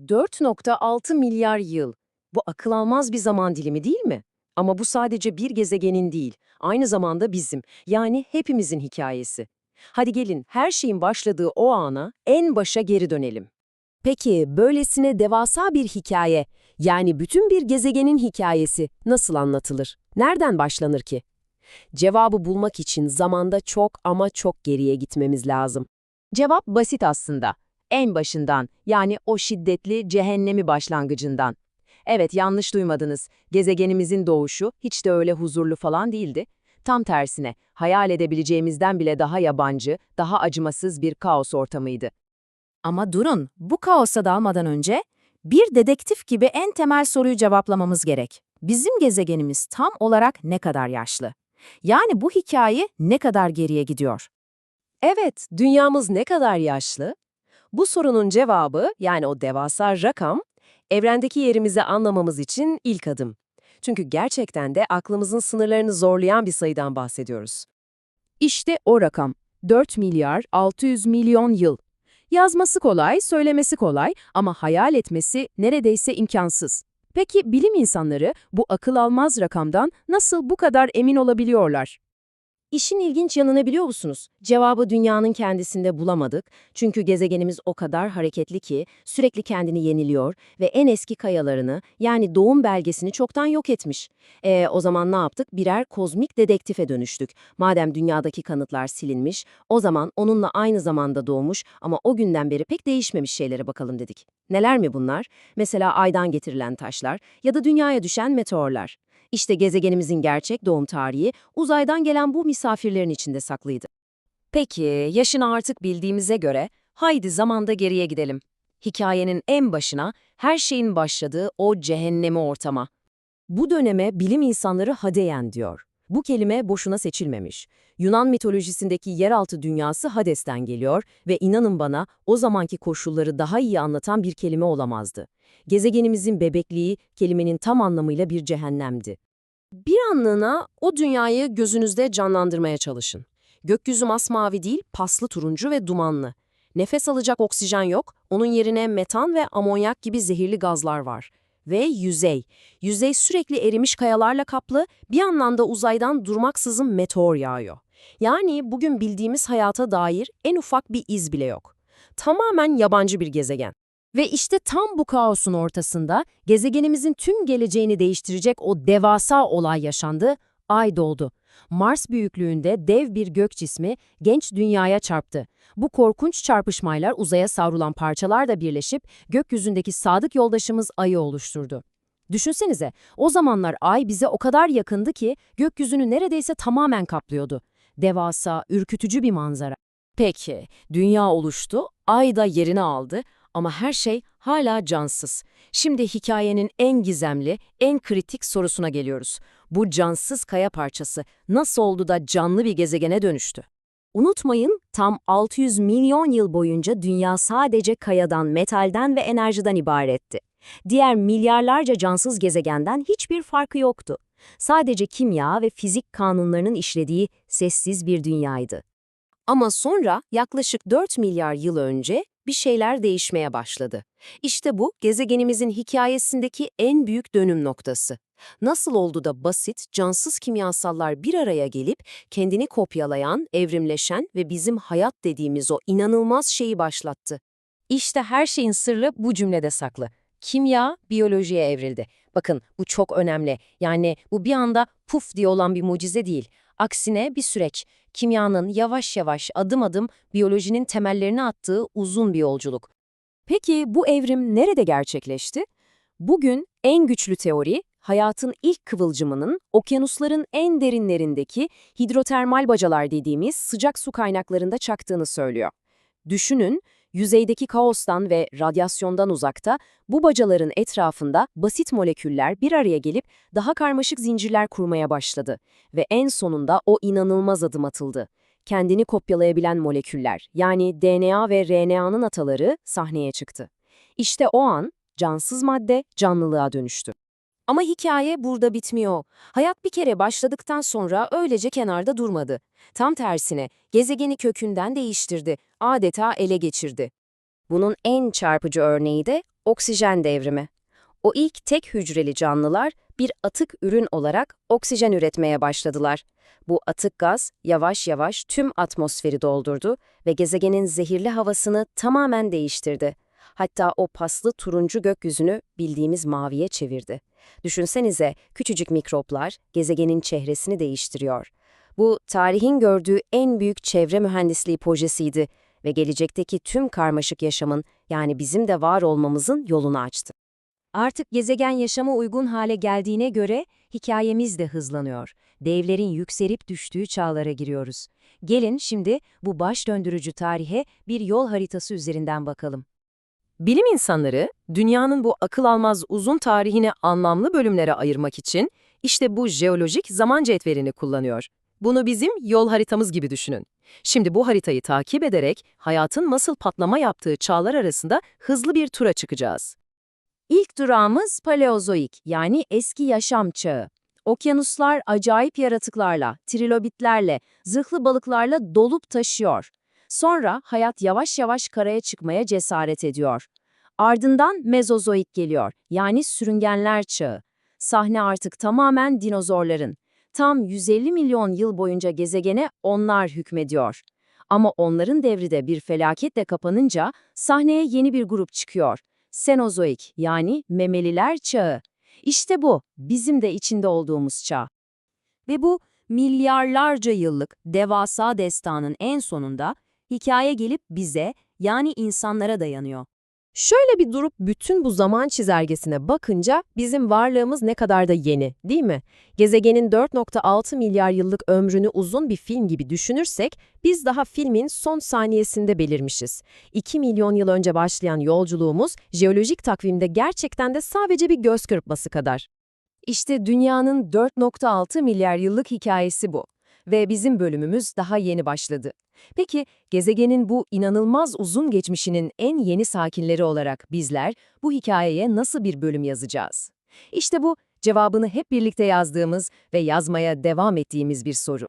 4.6 milyar yıl. Bu akıl almaz bir zaman dilimi değil mi? Ama bu sadece bir gezegenin değil, aynı zamanda bizim, yani hepimizin hikayesi. Hadi gelin her şeyin başladığı o ana, en başa geri dönelim. Peki böylesine devasa bir hikaye, yani bütün bir gezegenin hikayesi nasıl anlatılır? Nereden başlanır ki? Cevabı bulmak için zamanda çok ama çok geriye gitmemiz lazım. Cevap basit aslında. En başından, yani o şiddetli cehennemi başlangıcından. Evet, yanlış duymadınız. Gezegenimizin doğuşu hiç de öyle huzurlu falan değildi. Tam tersine, hayal edebileceğimizden bile daha yabancı, daha acımasız bir kaos ortamıydı. Ama durun, bu kaosa dalmadan önce bir dedektif gibi en temel soruyu cevaplamamız gerek. Bizim gezegenimiz tam olarak ne kadar yaşlı? Yani bu hikaye ne kadar geriye gidiyor? Evet, dünyamız ne kadar yaşlı? Bu sorunun cevabı, yani o devasa rakam, evrendeki yerimizi anlamamız için ilk adım. Çünkü gerçekten de aklımızın sınırlarını zorlayan bir sayıdan bahsediyoruz. İşte o rakam. 4 milyar 600 milyon yıl. Yazması kolay, söylemesi kolay ama hayal etmesi neredeyse imkansız. Peki bilim insanları bu akıl almaz rakamdan nasıl bu kadar emin olabiliyorlar? İşin ilginç yanı ne biliyor musunuz? Cevabı dünyanın kendisinde bulamadık. Çünkü gezegenimiz o kadar hareketli ki sürekli kendini yeniliyor ve en eski kayalarını yani doğum belgesini çoktan yok etmiş. E, o zaman ne yaptık? Birer kozmik dedektife dönüştük. Madem dünyadaki kanıtlar silinmiş, o zaman onunla aynı zamanda doğmuş ama o günden beri pek değişmemiş şeylere bakalım dedik. Neler mi bunlar? Mesela aydan getirilen taşlar ya da dünyaya düşen meteorlar. İşte gezegenimizin gerçek doğum tarihi uzaydan gelen bu misafirlerin içinde saklıydı. Peki, yaşını artık bildiğimize göre haydi zamanda geriye gidelim. Hikayenin en başına, her şeyin başladığı o cehennemi ortama. Bu döneme bilim insanları Hadeyen diyor. Bu kelime boşuna seçilmemiş. Yunan mitolojisindeki yeraltı dünyası Hades'ten geliyor ve inanın bana o zamanki koşulları daha iyi anlatan bir kelime olamazdı. Gezegenimizin bebekliği kelimenin tam anlamıyla bir cehennemdi. Bir anlığına o dünyayı gözünüzde canlandırmaya çalışın. Gökyüzü masmavi değil, paslı turuncu ve dumanlı. Nefes alacak oksijen yok, onun yerine metan ve amonyak gibi zehirli gazlar var. Ve yüzey. Yüzey sürekli erimiş kayalarla kaplı, bir yandan da uzaydan durmaksızın meteor yağıyor. Yani bugün bildiğimiz hayata dair en ufak bir iz bile yok. Tamamen yabancı bir gezegen. Ve işte tam bu kaosun ortasında gezegenimizin tüm geleceğini değiştirecek o devasa olay yaşandı, ay doğdu. Mars büyüklüğünde dev bir gök cismi genç dünyaya çarptı. Bu korkunç çarpışmaylar uzaya savrulan parçalar da birleşip gökyüzündeki sadık yoldaşımız ayı oluşturdu. Düşünsenize, o zamanlar ay bize o kadar yakındı ki gökyüzünü neredeyse tamamen kaplıyordu. Devasa, ürkütücü bir manzara. Peki, dünya oluştu, ay da yerini aldı ama her şey hala cansız. Şimdi hikayenin en gizemli, en kritik sorusuna geliyoruz. Bu cansız kaya parçası nasıl oldu da canlı bir gezegene dönüştü? Unutmayın, tam 600 milyon yıl boyunca dünya sadece kayadan, metalden ve enerjiden ibaretti. Diğer milyarlarca cansız gezegenden hiçbir farkı yoktu. Sadece kimya ve fizik kanunlarının işlediği sessiz bir dünyaydı. Ama sonra yaklaşık 4 milyar yıl önce bir şeyler değişmeye başladı. İşte bu gezegenimizin hikayesindeki en büyük dönüm noktası. Nasıl oldu da basit, cansız kimyasallar bir araya gelip kendini kopyalayan, evrimleşen ve bizim hayat dediğimiz o inanılmaz şeyi başlattı? İşte her şeyin sırrı bu cümlede saklı. Kimya biyolojiye evrildi. Bakın bu çok önemli. Yani bu bir anda puf diye olan bir mucize değil. Aksine bir süreç. Kimyanın yavaş yavaş adım adım biyolojinin temellerini attığı uzun bir yolculuk. Peki bu evrim nerede gerçekleşti? Bugün en güçlü teori, hayatın ilk kıvılcımının okyanusların en derinlerindeki hidrotermal bacalar dediğimiz sıcak su kaynaklarında çaktığını söylüyor. Düşünün, yüzeydeki kaostan ve radyasyondan uzakta bu bacaların etrafında basit moleküller bir araya gelip daha karmaşık zincirler kurmaya başladı ve en sonunda o inanılmaz adım atıldı. Kendini kopyalayabilen moleküller yani DNA ve RNA'nın ataları sahneye çıktı. İşte o an cansız madde canlılığa dönüştü. Ama hikaye burada bitmiyor. Hayat bir kere başladıktan sonra öylece kenarda durmadı. Tam tersine gezegeni kökünden değiştirdi, adeta ele geçirdi. Bunun en çarpıcı örneği de oksijen devrimi. O ilk tek hücreli canlılar bir atık ürün olarak oksijen üretmeye başladılar. Bu atık gaz yavaş yavaş tüm atmosferi doldurdu ve gezegenin zehirli havasını tamamen değiştirdi. Hatta o paslı turuncu gökyüzünü bildiğimiz maviye çevirdi. Düşünsenize küçücük mikroplar gezegenin çehresini değiştiriyor. Bu tarihin gördüğü en büyük çevre mühendisliği projesiydi ve gelecekteki tüm karmaşık yaşamın yani bizim de var olmamızın yolunu açtı. Artık gezegen yaşama uygun hale geldiğine göre hikayemiz de hızlanıyor. Devlerin yükselip düştüğü çağlara giriyoruz. Gelin şimdi bu baş döndürücü tarihe bir yol haritası üzerinden bakalım. Bilim insanları, dünyanın bu akıl almaz uzun tarihini anlamlı bölümlere ayırmak için işte bu jeolojik zaman cetvelini kullanıyor. Bunu bizim yol haritamız gibi düşünün. Şimdi bu haritayı takip ederek hayatın nasıl patlama yaptığı çağlar arasında hızlı bir tura çıkacağız. İlk durağımız Paleozoik yani eski yaşam çağı. Okyanuslar acayip yaratıklarla, trilobitlerle, zırhlı balıklarla dolup taşıyor. Sonra hayat yavaş yavaş karaya çıkmaya cesaret ediyor. Ardından Mezozoik geliyor, yani sürüngenler çağı. Sahne artık tamamen dinozorların. Tam 150 milyon yıl boyunca gezegene onlar hükmediyor. Ama onların devri de bir felaketle kapanınca sahneye yeni bir grup çıkıyor. Senozoik yani memeliler çağı. İşte bu, bizim de içinde olduğumuz çağ. Ve bu milyarlarca yıllık devasa destanın en sonunda hikaye gelip bize yani insanlara dayanıyor. Şöyle bir durup bütün bu zaman çizelgesine bakınca bizim varlığımız ne kadar da yeni, değil mi? Gezegenin 4.6 milyar yıllık ömrünü uzun bir film gibi düşünürsek, biz daha filmin son saniyesinde belirmişiz. 2 milyon yıl önce başlayan yolculuğumuz, jeolojik takvimde gerçekten de sadece bir göz kırpması kadar. İşte dünyanın 4.6 milyar yıllık hikayesi bu. Ve bizim bölümümüz daha yeni başladı. Peki gezegenin bu inanılmaz uzun geçmişinin en yeni sakinleri olarak bizler bu hikayeye nasıl bir bölüm yazacağız? İşte bu cevabını hep birlikte yazdığımız ve yazmaya devam ettiğimiz bir soru.